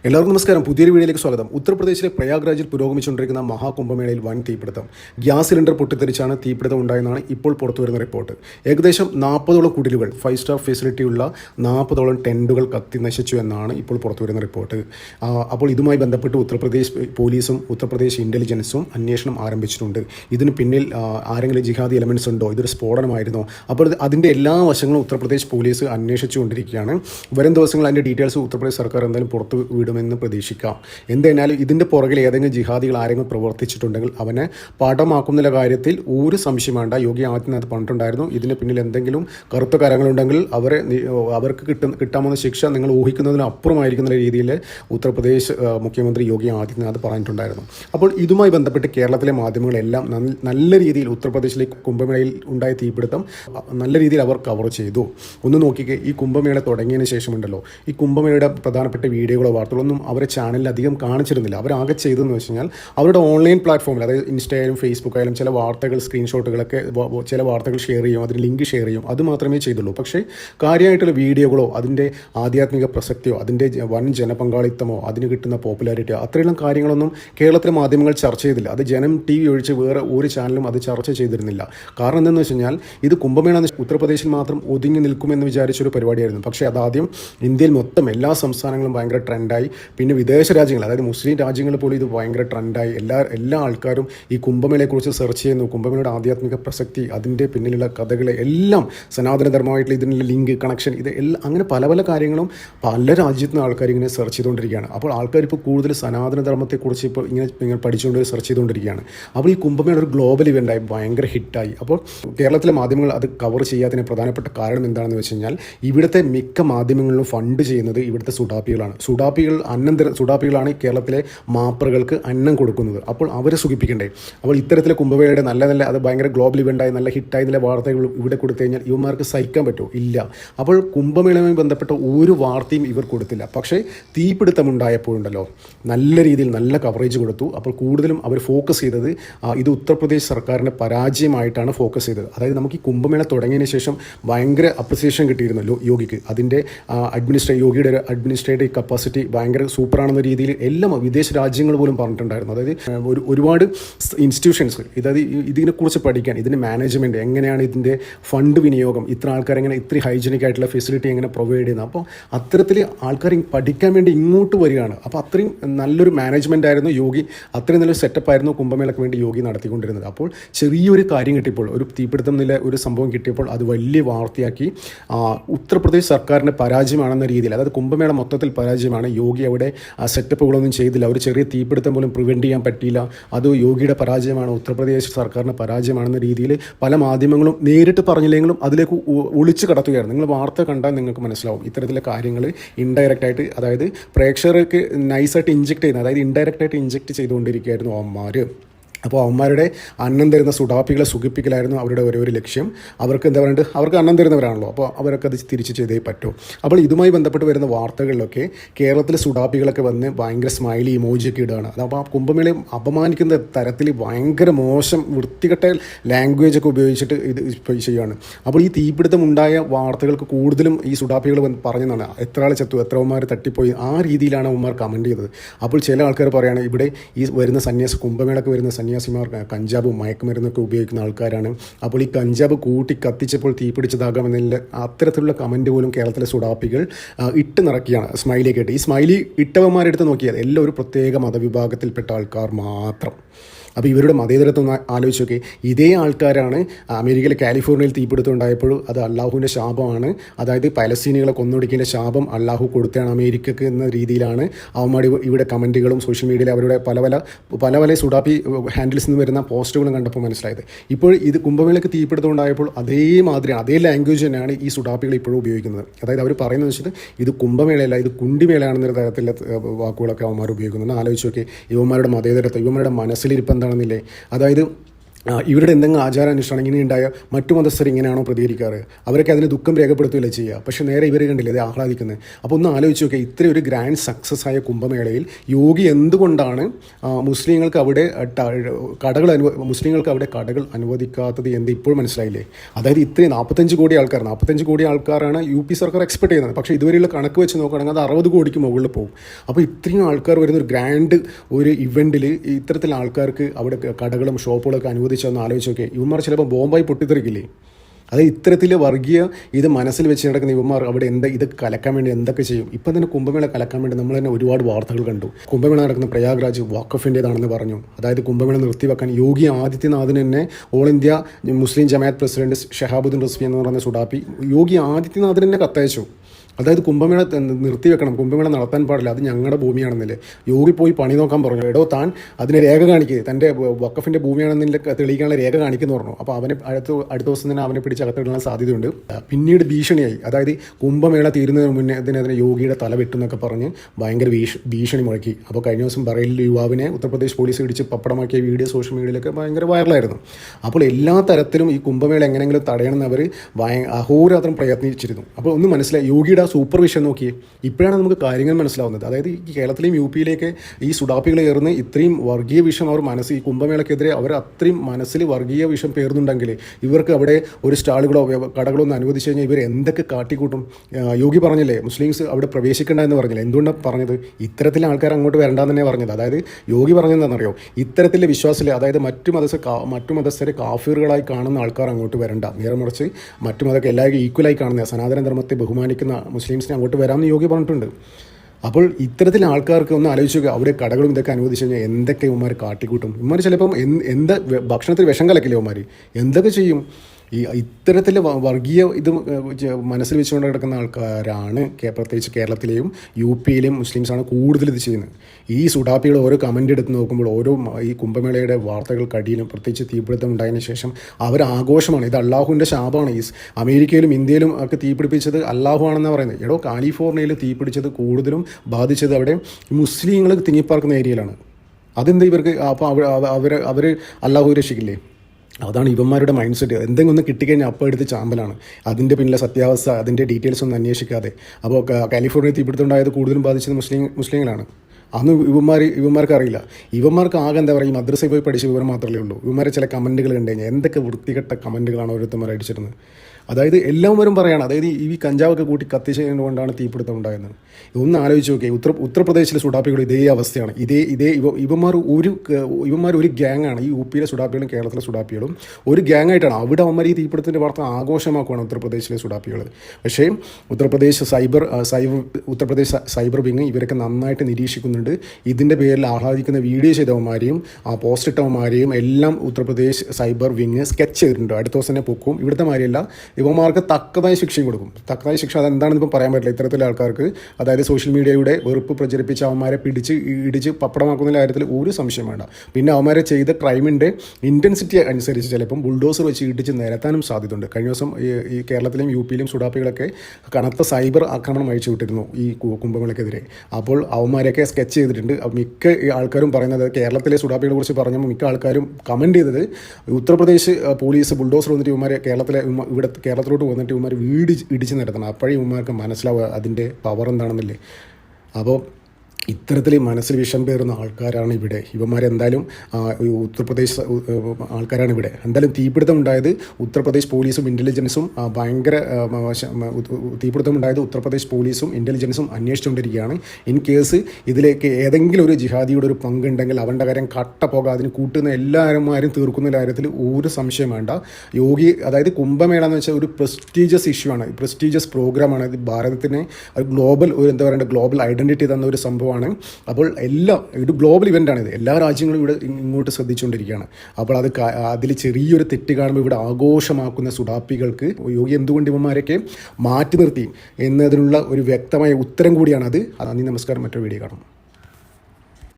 എല്ലാവർക്കും നമസ്കാരം. പുതിയൊരു വീഡിയോയിലേക്ക് സ്വാഗതം. ഉത്തർപ്രദേശിലെ പ്രയാഗ്രാജിൽ പുരോഗമിച്ചുകൊണ്ടിരിക്കുന്ന മഹാകുംഭമേളയിൽ വൻ തീപിടുത്തം. ഗ്യാസ് സിലിണ്ടർ പൊട്ടിത്തെറിച്ചാണ് തീപിടുത്തം ഉണ്ടായെന്നാണ് ഇപ്പോൾ പുറത്തുവരുന്ന റിപ്പോർട്ട്. ഏകദേശം നാൽപ്പതോളം കുടിലുകൾ ഫൈവ് സ്റ്റാർ ഫെസിലിറ്റിയുള്ള നാൽപ്പതോളം ടെന്റുകൾ കത്തി നശിച്ചു എന്നാണ് ഇപ്പോൾ പുറത്തുവരുന്ന റിപ്പോർട്ട്. അപ്പോൾ ഇതുമായി ബന്ധപ്പെട്ട് ഉത്തർപ്രദേശ് പോലീസും ഉത്തർപ്രദേശ് ഇന്റലിജൻസും അന്വേഷണം ആരംഭിച്ചിട്ടുണ്ട്. ഇതിന് പിന്നിൽ ആരെങ്കിലും ജിഹാദി എലമെന്റ്സ് ഉണ്ടോ? ഇതൊരു സ്ഫോടനമായിരുന്നോ? അപ്പോൾ അതിന്റെ എല്ലാ വശങ്ങളും ഉത്തർപ്രദേശ് പോലീസ് അന്വേഷിച്ചുകൊണ്ടിരിക്കുകയാണ്. വരും ദിവസങ്ങളിൽ അതിന്റെ ഡീറ്റെയിൽസ് ഉത്തർപ്രദേശ് സർക്കാർ എന്തായാലും പുറത്ത് വിടുമെന്ന് പ്രതീക്ഷിക്കാം. എന്തായാലും ഇതിന്റെ പുറകിൽ ഏതെങ്കിലും ജിഹാദികൾ ആരെങ്കിലും പ്രവർത്തിച്ചിട്ടുണ്ടെങ്കിൽ അവനെ പാഠമാക്കുന്ന കാര്യത്തിൽ ഒരു സംശയം വേണ്ട. യോഗി ആദിത്യനാഥ് പറഞ്ഞിട്ടുണ്ടായിരുന്നു. ഇതിന് പിന്നിൽ എന്തെങ്കിലും കറുത്ത കരങ്ങളുണ്ടെങ്കിൽ അവരെ അവർക്ക് കിട്ടുന്ന കിട്ടാമെന്ന ശിക്ഷ നിങ്ങൾ ഊഹിക്കുന്നതിന് അപ്പുറമായിരിക്കുന്ന രീതിയിൽ ഉത്തർപ്രദേശ് മുഖ്യമന്ത്രി യോഗി ആദിത്യനാഥ് പറഞ്ഞിട്ടുണ്ടായിരുന്നു. അപ്പോൾ ഇതുമായി ബന്ധപ്പെട്ട് കേരളത്തിലെ മാധ്യമങ്ങളെല്ലാം നല്ല രീതിയിൽ ഉത്തർപ്രദേശിലെ കുംഭമേളയിൽ ഉണ്ടായ തീപിടുത്തം നല്ല രീതിയിൽ അവർ കവർ ചെയ്തു. ഒന്ന് നോക്കിക്കേ ഈ കുംഭമേള തുടങ്ങിയതിന് ശേഷമുണ്ടല്ലോ. ഈ കുംഭമേളയുടെ പ്രധാനപ്പെട്ട വീഡിയോകളോ വാർത്തകളൊന്നും അവരെ ചാനലിൽ അധികം കാണിച്ചിരുന്നില്ല. അവരാകെ ചെയ്തതെന്ന് വെച്ച് കഴിഞ്ഞാൽ അവരുടെ ഓൺലൈൻ പ്ലാറ്റ്ഫോമിൽ അതായത് ഇൻസ്റ്റയിലും ഫേസ്ബുക്ക് ആയാലും ചില വാർത്തകൾ സ്ക്രീൻഷോട്ടുകളൊക്കെ ചില വാർത്തകൾ ഷെയർ ചെയ്യും അതിന് ലിങ്ക് ഷെയർ ചെയ്യും. അത് മാത്രമേ ചെയ്തുള്ളൂ. പക്ഷേ കാര്യമായിട്ടുള്ള വീഡിയോകളോ അതിന്റെ ആധ്യാത്മിക പ്രസക്തിയോ അതിന്റെ വൻ ജനപങ്കാളിത്തമോ അതിന് കിട്ടുന്ന പോപ്പുലാരിറ്റിയോ അത്രയുള്ള കാര്യങ്ങളൊന്നും കേരളത്തിലെ മാധ്യമങ്ങൾ ചർച്ച ചെയ്തില്ല. അത് ജനം ടി വി ഒഴിച്ച് വേറെ ഒരു ചാനലും അത് ചർച്ച ചെയ്തിരുന്നില്ല. കാരണം എന്തെന്ന് വെച്ച് കഴിഞ്ഞാൽ ഇത് കുംഭമേള ഉത്തർപ്രദേശിൽ മാത്രം ഒതുങ്ങി നിൽക്കുമെന്ന് വിചാരിച്ചൊരു പരിപാടിയായിരുന്നു. പക്ഷേ അതാദ്യം ഇന്ത്യയിൽ മൊത്തം എല്ലാ സംസ്ഥാനങ്ങളും ഭയങ്കര ട്രെൻഡായി പിന്നെ വിദേശ രാജ്യങ്ങൾ അതായത് മുസ്ലിം രാജ്യങ്ങൾ പോലും ഇത് ഭയങ്കര ട്രെൻഡായി. എല്ലാ എല്ലാ ആൾക്കാരും ഈ കുംഭമേളയെക്കുറിച്ച് സെർച്ച് ചെയ്യുന്നു. കുംഭമേളയുടെ ആധ്യാത്മിക പ്രസക്തി അതിന്റെ പിന്നിലുള്ള കഥകളെ എല്ലാം സനാതനധർമ്മമായിട്ടുള്ള ഇതിനുള്ള ലിങ്ക് കണക്ഷൻ ഇത് എല്ലാം അങ്ങനെ പല പല കാര്യങ്ങളും പല രാജ്യത്തു നിന്ന് ആൾക്കാർ ഇങ്ങനെ സെർച്ച് ചെയ്തുകൊണ്ടിരിക്കുകയാണ്. അപ്പോൾ ആൾക്കാർ ഇപ്പോൾ കൂടുതൽ സനാതനധർമ്മത്തെക്കുറിച്ച് ഇപ്പോൾ ഇങ്ങനെ ഇങ്ങനെ പഠിച്ചുകൊണ്ട് സെർച്ച് ചെയ്തുകൊണ്ടിരിക്കുകയാണ്. അപ്പോൾ ഈ കുംഭമേള ഒരു ഗ്ലോബൽ ഇവന്റായി ഭയങ്കര ഹിറ്റായി അപ്പോൾ കേരളത്തിലെ മാധ്യമങ്ങൾ അത് കവർ ചെയ്യാത്തതിന് പ്രധാനപ്പെട്ട കാരണം എന്താണെന്ന് വെച്ച് കഴിഞ്ഞാൽ ഇവിടുത്തെ മിക്ക മാധ്യമങ്ങളിലും ഫണ്ട് ചെയ്യുന്നത് ഇവിടുത്തെ സുഡാപ്പികളാണ്. സുഡാപ്പികൾ അന്നം തര സുഡാപ്പികളാണ് കേരളത്തിലെ മാപ്പറുകൾക്ക് അന്നം കൊടുക്കുന്നത്. അപ്പോൾ അവരെ സുഖിപ്പിക്കണ്ടേ? അപ്പോൾ ഇത്തരത്തിലെ കുംഭമേളയുടെ നല്ല നല്ല അത് ഭയങ്കര ഗ്ലോബൽ ഇവന്റായി നല്ല ഹിറ്റായി നല്ല വാർത്തകൾ ഇവിടെ കൊടുത്തു കഴിഞ്ഞാൽ ഇവന്മാർക്ക് സഹിക്കാൻ പറ്റുമോ? ഇല്ല. അപ്പോൾ കുംഭമേളയുമായി ബന്ധപ്പെട്ട ഒരു വാർത്തയും ഇവർ കൊടുത്തില്ല. പക്ഷേ തീപിടുത്തമുണ്ടായപ്പോഴുണ്ടല്ലോ നല്ല രീതിയിൽ നല്ല കവറേജ് കൊടുത്തു. അപ്പോൾ കൂടുതലും അവർ ഫോക്കസ് ചെയ്തത് ഇത് ഉത്തർപ്രദേശ് സർക്കാരിന്റെ പരാജയമായിട്ടാണ് ഫോക്കസ് ചെയ്തത്. അതായത് നമുക്ക് ഈ കുംഭമേള തുടങ്ങിയതിന് ശേഷം ഭയങ്കര അപ്രിസിയേഷൻ കിട്ടിയിരുന്നല്ലോ യോഗിക്ക്. അതിന്റെ അഡ്മിനിസ്ട്രേ യോഗിയുടെ അഡ്മിനിസ്ട്രേറ്റീവ് കപ്പാസിറ്റി ഭയങ്കര സൂപ്പറാണെന്ന രീതിയിൽ എല്ലാം വിദേശ രാജ്യങ്ങൾ പോലും പറഞ്ഞിട്ടുണ്ടായിരുന്നു. അതായത് ഒരു ഒരുപാട് ഇൻസ്റ്റിറ്റ്യൂഷൻസ് ഇതായത് ഇതിനെക്കുറിച്ച് പഠിക്കാൻ ഇതിന്റെ മാനേജ്മെന്റ് എങ്ങനെയാണ് ഇതിന്റെ ഫണ്ട് വിനിയോഗം ഇത്ര ആൾക്കാർ എങ്ങനെ ഇത്ര ഹൈജീനിക് ആയിട്ടുള്ള ഫെസിലിറ്റി എങ്ങനെ പ്രൊവൈഡ് ചെയ്യുന്നത്. അപ്പോൾ അത്തരത്തിൽ ആൾക്കാർ പഠിക്കാൻ വേണ്ടി ഇങ്ങോട്ട് വരികയാണ്. അപ്പോൾ അത്രയും നല്ലൊരു മാനേജ്മെന്റ് ആയിരുന്നു യോഗി അത്രയും നല്ലൊരു സെറ്റപ്പ് ആയിരുന്നു കുംഭമേളയ്ക്ക് വേണ്ടി യോഗി നടത്തിക്കൊണ്ടിരുന്നത്. അപ്പോൾ ചെറിയൊരു കാര്യം കിട്ടിയപ്പോൾ ഒരു തീപിടുത്തം നില ഒരു സംഭവം കിട്ടിയപ്പോൾ അത് വലിയ വാർത്തയാക്കി ഉത്തർപ്രദേശ് സർക്കാരിന്റെ പരാജയമാണെന്ന രീതിയിൽ അതായത് കുംഭമേള മൊത്തത്തിൽ പരാജയമാണ് യോഗി അവിടെ ആ, സെറ്റപ്പുകളൊന്നും ചെയ്തില്ല. ഒരു ചെറിയ തീപിടുത്തം പോലും പ്രിവെന്റ് ചെയ്യാൻ പറ്റിയില്ല. അത് യോഗിയുടെ പരാജയമാണ്. ഉത്തർപ്രദേശ് സർക്കാരിന്റെ പരാജയമാണെന്ന രീതിയിൽ പല മാധ്യമങ്ങളും നേരിട്ട് പറഞ്ഞില്ലെങ്കിലും അതിലേക്ക് ഒളിച്ചു കടത്തുകയായിരുന്നു. നിങ്ങൾ വാർത്ത കണ്ടാൽ നിങ്ങൾക്ക് മനസ്സിലാവും. ഇത്തരത്തിലെ കാര്യങ്ങൾ ഇൻഡയറക്റ്റ് ആയിട്ട് അതായത് പ്രേക്ഷകർക്ക് നൈസായിട്ട് ഇഞ്ചെക്ട് ചെയ്യുന്ന അതായത് ഇൻഡയറക്റ്റ് ആയിട്ട് ഇഞ്ചെക്ട് ചെയ്തുകൊണ്ടിരിക്കുകയായിരുന്നു അവന്മാർ അപ്പോൾ അവന്മാരുടെ അന്നം തരുന്ന സുഡാപ്പികളെ സുഖിപ്പിക്കലായിരുന്നു അവരുടെ ഒരേ ഒരു ലക്ഷ്യം. അവർക്ക് എന്താ പറയുക അവർക്ക് അന്നം തരുന്നവരാണല്ലോ. അപ്പോൾ അവരൊക്കെ അത് തിരിച്ച് ചെയ്തേ പറ്റൂ. അപ്പോൾ ഇതുമായി ബന്ധപ്പെട്ട് വരുന്ന വാർത്തകളിലൊക്കെ കേരളത്തിലെ സുഡാപ്പികളൊക്കെ വന്ന് ഭയങ്കര സ്മൈലി ഇമോജിയൊക്കെ ഇടുകയാണ്. അപ്പോൾ ആ കുംഭമേളയെ അപമാനിക്കുന്ന തരത്തിൽ ഭയങ്കര മോശം വൃത്തികെട്ട ലാംഗ്വേജ് ഒക്കെ ഉപയോഗിച്ചിട്ട് ഇത് ചെയ്യുകയാണ്. അപ്പോൾ ഈ തീപിടുത്തം ഉണ്ടായ വാർത്തകൾക്ക് കൂടുതലും ഈ സുഡാപ്പികൾ വന്ന് പറഞ്ഞതാണ് എത്ര ആൾ ചത്തു എത്ര എത്രമാർ തട്ടിപ്പോയി ആ രീതിയിലാണ് അവന്മാർ കമന്റ് ചെയ്തത്. അപ്പോൾ ചില ആൾക്കാർ പറയുകയാണ് ഇവിടെ ഈ വരുന്ന സന്യാസി കുംഭമേളക്ക് വരുന്ന സന്യാസിമാർ കഞ്ചാബ് മയക്കുമരുന്നൊക്കെ ഉപയോഗിക്കുന്ന ആൾക്കാരാണ്. അപ്പോൾ ഈ കഞ്ചാബ് കൂട്ടി കത്തിച്ചപ്പോൾ തീപിടിച്ചതാകാമെന്നുള്ള അത്തരത്തിലുള്ള കമന്റ് പോലും കേരളത്തിലെ സുഡാപ്പികൾ ഇട്ട് നിറക്കിയാണ് സ്മൈലിയൊക്കെ ഇട്ട് ഈ സ്മൈലി ഇട്ടവന്മാരെടുത്ത് നോക്കിയാൽ എല്ലാം ഒരു പ്രത്യേക മതവിഭാഗത്തിൽപ്പെട്ട ആൾക്കാർ മാത്രം. അപ്പോൾ ഇവരുടെ മതേതരത്വം ആലോചിച്ച് നോക്കി. ഇതേ ആൾക്കാരാണ് അമേരിക്കയിലെ കാലിഫോർണിയയിൽ തീപിടുത്തം ഉണ്ടായപ്പോൾ അത് അള്ളാഹുവിന്റെ ശാപമാണ്. അതായത് പലസ്തീനികളെ കൊന്നൊടുക്കേണ്ട ശാപം അള്ളാഹു കൊടുത്താണ് അമേരിക്കക്ക് എന്ന രീതിയിലാണ്. അവന്മാർ ഇവിടെ കമന്റുകളും സോഷ്യൽ മീഡിയയിൽ അവരുടെ പല പല പല പല സുഡാപ്പി ഹാൻഡിൽസ് നിന്ന് വരുന്ന പോസ്റ്റുകളും കണ്ടപ്പോൾ മനസ്സിലായത്. ഇപ്പോൾ ഇത് കുംഭമേളയ്ക്ക് തീപിടുത്തം ഉണ്ടായപ്പോൾ അതേമാതിരി അതേ ലാംഗ്വേജ് തന്നെയാണ് ഈ സുഡാപ്പികൾ ഇപ്പോഴും ഉപയോഗിക്കുന്നത്. അതായത് അവർ പറയുന്നത് വെച്ചിട്ട് ഇത് കുംഭമേളയല്ല ഇത് കുണ്ടിമേളയാണെന്നൊരു തരത്തിലുള്ള വാക്കുകളൊക്കെ അവന്മാർ ഉപയോഗിക്കുന്നു ആലോചിച്ച് നോക്കി യുവമാരുടെ മതേതരത്വം യുവന്മാരുടെ മനസ്സിലിരിപ്പ് എന്താണെന്നില്ലേ? അതായത് ഇവരുടെ എന്തെങ്കിലും ആചാരാനുഷ്ഠാനം ഇങ്ങനെ ഉണ്ടായ മറ്റു മതസ്ഥർ ഇങ്ങനെയാണോ പ്രതികരിക്കാറ്? അവരൊക്കെ അതിന് ദുഃഖം രേഖപ്പെടുത്തുകയില്ല ചെയ്യുക പക്ഷേ നേരെ ഇവരെ കണ്ടില്ലേ ഇത് ആഹ്ലാദിക്കുന്നത് അപ്പോൾ ഒന്ന് ആലോചിച്ച് നോക്കുക ഇത്രയും ഒരു ഗ്രാൻഡ് സക്സസ് ആയ കുംഭമേളയിൽ യോഗി എന്തുകൊണ്ടാണ് മുസ്ലിങ്ങൾക്ക് അവിടെ കടകൾ അനുവ മുസ്ലിങ്ങൾക്ക് അവിടെ കടകൾ അനുവദിക്കാത്തത് എന്ത് ഇപ്പോഴും മനസ്സിലായില്ലേ? അതായത് ഇത്രയും നാൽപ്പത്തഞ്ച് കോടി ആൾക്കാർ നാൽപ്പത്തഞ്ച് കോടി ആൾക്കാരാണ് യു പി സർക്കാർ എക്സ്പെക്ട് ചെയ്യുന്നത്. പക്ഷേ ഇതുവരെയുള്ള കണക്ക് വെച്ച് നോക്കുകയാണെങ്കിൽ അത് അറുപത് കോടിക്ക് മുകളിൽ പോകും. അപ്പോൾ ഇത്രയും ആൾക്കാർ വരുന്ന ഒരു ഗ്രാൻഡ് ഒരു ഇവന്റിൽ ഇത്തരത്തിൽ ആൾക്കാർക്ക് അവിടെ കടകളും ഷോപ്പുകളൊക്കെ അനുവദിച്ചതെന്ന് ആലോചിച്ച് നോക്കി ഇവന്മാർ ചിലപ്പോൾ ബോംബായി പൊട്ടിത്തെറിക്കില്ലേ? അത് ഇത്തരത്തിൽ വർഗീയ ഇത് മനസ്സിൽ വെച്ച് നടക്കുന്ന യുവമാർ അവിടെ എന്താ ഇത് കലക്കാൻ വേണ്ടി എന്തൊക്കെ ചെയ്യും? ഇപ്പം തന്നെ കുംഭമേള കലക്കാൻ വേണ്ടി നമ്മൾ തന്നെ ഒരുപാട് വാർത്തകൾ കണ്ടു. കുംഭമേള നടക്കുന്ന പ്രയാഗ്രാജ് വാക്കഫിന്റേതാണെന്ന് പറഞ്ഞു. അതായത് കുംഭമേള നിർത്തിവെക്കാൻ യോഗി ആദിത്യനാഥിന് തന്നെ all India Muslim Jamaat president Shahabuddin Razvi എന്ന് പറയുന്ന സുഡാപ്പി യോഗി ആദിത്യനാഥിന് തന്നെ കത്തയച്ചു. അതായത് കുംഭമേള നിർത്തി വെക്കണം കുംഭമേള നടത്താൻ പാടില്ല. അത് ഞങ്ങളുടെ ഭൂമിയാണെന്നില്ലേ. യോഗി പോയി പണി നോക്കാൻ പറഞ്ഞു. എടോ താൻ അതിനെ രേഖ കാണിക്കുക തന്റെ വക്കഫിന്റെ ഭൂമിയാണെന്നില്ല തെളിയിക്കാനുള്ള രേഖ കാണിക്കുന്നു പറഞ്ഞു. അപ്പോൾ അവനെ അടുത്ത അടുത്ത ദിവസം തന്നെ അവനെ പിടിച്ച് അകത്തിടാൻ സാധ്യതയുണ്ട്. പിന്നീട് ഭീഷണിയായി. അതായത് കുംഭമേള തീരുന്നതിന് മുന്നേ അതിനെ അതിനെ യോഗിയുടെ തല വെട്ടുന്നൊക്കെ പറഞ്ഞ് ഭയങ്കര ഭീഷ ഭീഷണി മുഴക്കി. അപ്പോൾ കഴിഞ്ഞ ദിവസം ബറേലിൽ യുവാവിനെ ഉത്തർപ്രദേശ് പോലീസ് പിടിച്ച് പപ്പടമാക്കിയ വീഡിയോ സോഷ്യൽ മീഡിയയിലൊക്കെ ഭയങ്കര വൈറലായിരുന്നു. അപ്പോൾ എല്ലാ തരത്തിലും ഈ കുംഭമേള എങ്ങനെയെങ്കിലും തടയണമെന്ന് അവർ ഭയ അഹോരാത്രം പ്രയത്നിച്ചിരുന്നു. അപ്പോൾ ഒന്ന് മനസ്സിലായി. യോഗിയുടെ ആ സൂപ്പർവിഷൻ നോക്കിയേ ഇപ്പോഴാണ് നമുക്ക് കാര്യങ്ങൾ മനസ്സിലാവുന്നത്. അതായത് ഈ കേരളത്തിലെയും യു പിയിലേക്ക് ഈ സുഡാപ്പികൾ ഏറുന്ന ഇത്രയും വർഗീയ വിഷം അവർ മനസ്സ് ഈ കുംഭമേളക്കെതിരെ അവർ അത്രയും മനസ്സിൽ വർഗീയ വിഷം പേർന്നുണ്ടെങ്കിൽ ഇവർക്ക് അവിടെ ഒരു സ്റ്റാളുകളോ കടകളോ ഒന്നും അനുവദിച്ചു കഴിഞ്ഞാൽ ഇവർ എന്തൊക്കെ കാട്ടിക്കൂട്ടും? യോഗി പറഞ്ഞില്ലേ മുസ്ലിംസ് അവിടെ പ്രവേശിക്കേണ്ട എന്ന് പറഞ്ഞില്ലേ? എന്തുകൊണ്ടാണ് പറഞ്ഞത്? ഇത്തരത്തിലെ ആൾക്കാർ അങ്ങോട്ട് വരണ്ടെന്ന് തന്നെ പറഞ്ഞത്. അതായത് യോഗി പറഞ്ഞതെന്നറിയോ ഇത്തരത്തിലെ വിശ്വാസത്തിൽ അതായത് മറ്റു മതസ്ഥ മറ്റു മതസ്ഥരെ കാഫീറുകളായി കാണുന്ന ആൾക്കാർ അങ്ങോട്ട് വരണ്ട. നേരെ മറിച്ച് മറ്റു മതക്കെ എല്ലാവരും ഈക്വലായി കാണുന്ന സനാതന ധർമ്മത്തെ ബഹുമാനിക്കുന്ന മുസ്ലിംസിനെ അങ്ങോട്ട് വരാമെന്ന് യോഗി പറഞ്ഞിട്ടുണ്ട്. അപ്പോൾ ഇത്തരത്തിൽ ആൾക്കാർക്ക് ഒന്ന് ആലോചിച്ച് നോക്കുക അവിടെ കടകളും ഇതൊക്കെ അനുവദിച്ചു കഴിഞ്ഞാൽ എന്തൊക്കെ ഇവന്മാർ കാട്ടിക്കൂട്ടും? ഇവന്മാർ ചിലപ്പം എന്ത് ഭക്ഷണത്തിൽ വിഷം കലക്കില്ല ഇവന്മാർ എന്തൊക്കെ ചെയ്യും? ഈ ഇത്തരത്തിൽ വർഗീയ ഇത് മനസ്സിൽ വെച്ചുകൊണ്ട് കിടക്കുന്ന ആൾക്കാരാണ് പ്രത്യേകിച്ച് കേരളത്തിലെയും യു പിയിലെയും മുസ്ലിംസാണ് കൂടുതൽ ഇത് ചെയ്യുന്നത്. ഈ സുഡാപ്പികൾ ഓരോ കമന്റ് എടുത്ത് നോക്കുമ്പോൾ ഓരോ ഈ കുംഭമേളയുടെ വാർത്തകൾക്കടിയിലും പ്രത്യേകിച്ച് തീപിടുത്തം ഉണ്ടായതിനു ശേഷം അവർ ആഘോഷമാണ്. ഇത് അള്ളാഹുവിന്റെ ശാപമാണ് ഈ അമേരിക്കയിലും ഇന്ത്യയിലും ഒക്കെ തീപിടിപ്പിച്ചത് അള്ളാഹു ആണെന്ന് പറയുന്നത്. എടോ കാലിഫോർണിയയിൽ തീപിടിച്ചത് കൂടുതലും ബാധിച്ചത് അവിടെ മുസ്ലിങ്ങൾ തിങ്ങിപ്പാർക്കുന്ന ഏരിയയിലാണ്. അതെന്താ ഇവർക്ക് അപ്പോൾ അവർ അവർ അവർ അള്ളാഹു രക്ഷിക്കില്ലേ? അതാണ് ഇവന്മാരുടെ മൈൻഡ് സെറ്റ് എന്തെങ്കിലും ഒന്ന് കിട്ടിക്കഴിഞ്ഞാൽ അപ്പോൾ എടുത്ത് ചാമ്പലാണ്. അതിന്റെ പിന്നിലെ സത്യാവസ്ഥ അതിന്റെ ഡീറ്റെയിൽസ് ഒന്നും അന്വേഷിക്കാതെ. അപ്പോൾ കാലിഫോർണിയ തീപിടുത്തുണ്ടായത് കൂടുതലും ബാധിച്ചത് മുസ്ലിം മുസ്ലിങ്ങളാണ്. അന്ന് ഇവന്മാർ ഇവന്മാർക്ക് അറിയില്ല. ഇവന്മാർക്ക് ആകെ എന്താ പറയുക മദ്രസയിൽ പോയി പഠിച്ച വിവരം മാത്രമേ ഉള്ളൂ. ഇവന്മാരെ ചില കമന്റുകൾ കണ്ടു കഴിഞ്ഞാൽ എന്തൊക്കെ വൃത്തികെട്ട കമന്റുകളാണ് ഓരോരുത്തന്മാർ അടിച്ചിരുന്നത് അതായത് എല്ലാവരും പറയാണ്. അതായത് ഈ കഞ്ചാവൊക്കെ കൂട്ടി കത്തിച്ചതുകൊണ്ടാണ് തീപിടുത്തം ഉണ്ടായത് ഒന്ന് ആലോചിച്ച് നോക്കിയേ. ഉത്തർ ഉത്തർപ്രദേശിലെ സുഡാപ്പികൾ ഇതേ അവസ്ഥയാണ്. ഇതേ ഇതേ ഇവ ഇവന്മാർ ഒരു ഇവന്മാർ ഒരു ഗ്യാങ്ങാണ്. ഈ യു പിയിലെ സുഡാപ്പികളും കേരളത്തിലെ സുഡാപ്പികളും ഒരു ഗ്യാങ് ആയിട്ടാണ് അവിടെ അവന്മാർ ഈ തീപിടുത്തത്തിന്റെ വാർത്ത ആഘോഷമാക്കുകയാണ് ഉത്തർപ്രദേശിലെ സുഡാപ്പികൾ പക്ഷേ Uttar Pradesh cyber cyber Uttar Pradesh cyber wing ഇവരൊക്കെ നന്നായിട്ട് നിരീക്ഷിക്കുന്നുണ്ട്. ഇതിന്റെ പേരിൽ ആഹ്ലാദിക്കുന്ന വീഡിയോ ചെയ്തവന്മാരെയും ആ പോസ്റ്റ് ഇട്ടവന്മാരെയും എല്ലാം ഉത്തർപ്രദേശ് സൈബർ വിങ് സ്കെച്ച് ചെയ്തിട്ടുണ്ട്. അടുത്ത ദിവസം തന്നെ പൊക്കും. ഇവിടുത്തെ മാതിരിയല്ല ഇവന്മാർക്ക് തക്കതായ ശിക്ഷയും കൊടുക്കും. തക്കതായ ശിക്ഷ അതെന്താണെന്ന് ഇപ്പം പറയാൻ പറ്റില്ല. ഇത്തരത്തിലുള്ള ആൾക്കാർക്ക് അതായത് സോഷ്യൽ മീഡിയയുടെ വെറുപ്പ് പ്രചരിപ്പിച്ച് അവന്മാരെ പിടിച്ച് ഇടിച്ച് പപ്പടമാക്കുന്ന കാര്യത്തിൽ ഒരു സംശയം വേണ്ട. പിന്നെ അവന്മാരെ ചെയ്ത ക്രൈമിന്റെ ഇന്റൻസിറ്റി അനുസരിച്ച് ചിലപ്പം ബുൾഡോസർ വെച്ച് ഇടിച്ച് നിരത്താനും സാധ്യതയുണ്ട്. കഴിഞ്ഞ ദിവസം ഈ കേരളത്തിലെയും യു പിയിലും സുഡാപ്പികളൊക്കെ കനത്ത സൈബർ ആക്രമണം അയച്ചു വിട്ടിരുന്നു ഈ കുംഭങ്ങൾക്കെതിരെ അപ്പോൾ അവന്മാരെയൊക്കെ സ്കെച്ച് ചെയ്തിട്ടുണ്ട്. മിക്ക ആൾക്കാരും പറയുന്നത് കേരളത്തിലെ സുഡാപ്പികളെ കുറിച്ച് പറഞ്ഞപ്പോൾ മിക്ക ആൾക്കാരും കമന്റ് ചെയ്തത് ഉത്തർപ്രദേശ് പോലീസ് ബുൾഡോസർ വന്നിട്ട് ഇവന്മാരെ കേരളത്തിലെ ഇവിടെ കേരളത്തിലോട്ട് വന്നിട്ട് ഇവന്മാർ വീട് ഇടിച്ച് നിരത്തണം അപ്പോഴേ ഇവന്മാർക്ക് മനസ്സിലാവുക അതിന്റെ പവർ എന്താണെന്നില്ലേ. അപ്പോൾ ഇത്തരത്തിൽ മനസ്സിൽ വിഷം പേറുന്ന ആൾക്കാരാണ് ഇവിടെ. ഇവന്മാരെന്തായാലും ഉത്തർപ്രദേശ് ആൾക്കാരാണ് ഇവിടെ. എന്തായാലും തീപിടുത്തം ഉണ്ടായത് ഉത്തർപ്രദേശ് പോലീസും ഇന്റലിജൻസും ഭയങ്കര തീപിടുത്തം ഉണ്ടായത് ഉത്തർപ്രദേശ് പോലീസും ഇന്റലിജൻസും അന്വേഷിച്ചുകൊണ്ടിരിക്കുകയാണ്. ഇൻ കേസ് ഇതിലേക്ക് ഏതെങ്കിലും ഒരു ജിഹാദിയുടെ ഒരു പങ്കുണ്ടെങ്കിൽ അവന്റെ കാര്യം കട്ട പോക അതിന് കൂട്ടുന്ന എല്ലാവരുമാരും തീർക്കുന്ന കാര്യത്തിൽ ഒരു സംശയം വേണ്ട. യോഗി അതായത് കുംഭമേള എന്ന് വെച്ചാൽ ഒരു പ്രസ്റ്റീജിയസ് ഇഷ്യൂ ആണ്. പ്രസ്റ്റീജിയസ് പ്രോഗ്രാമാണ് ഇത് ഭാരതത്തിന് ഒരു ഗ്ലോബൽ ഒരു എന്താ പറയുക ഗ്ലോബൽ ഐഡന്റിറ്റി തന്ന ഒരു സംഭവമാണ് അപ്പോൾ എല്ലാ ഒരു ഗ്ലോബൽ ഇവന്റാണ് ഇത്. എല്ലാ രാജ്യങ്ങളും ഇവിടെ ഇങ്ങോട്ട് ശ്രദ്ധിച്ചുകൊണ്ടിരിക്കുകയാണ് അപ്പോൾ അത് അതിൽ ചെറിയൊരു തെറ്റ് കാണുമ്പോൾ ഇവിടെ ആഘോഷമാക്കുന്ന സുഡാപ്പികൾക്ക് യോഗി എന്തുകൊണ്ട് ഇവന്മാരൊക്കെ മാറ്റി നിർത്തി എന്നതിനുള്ള ഒരു വ്യക്തമായ ഉത്തരം കൂടിയാണത് നന്ദി നമസ്കാരം. മറ്റൊരു വീഡിയോ കാണാം.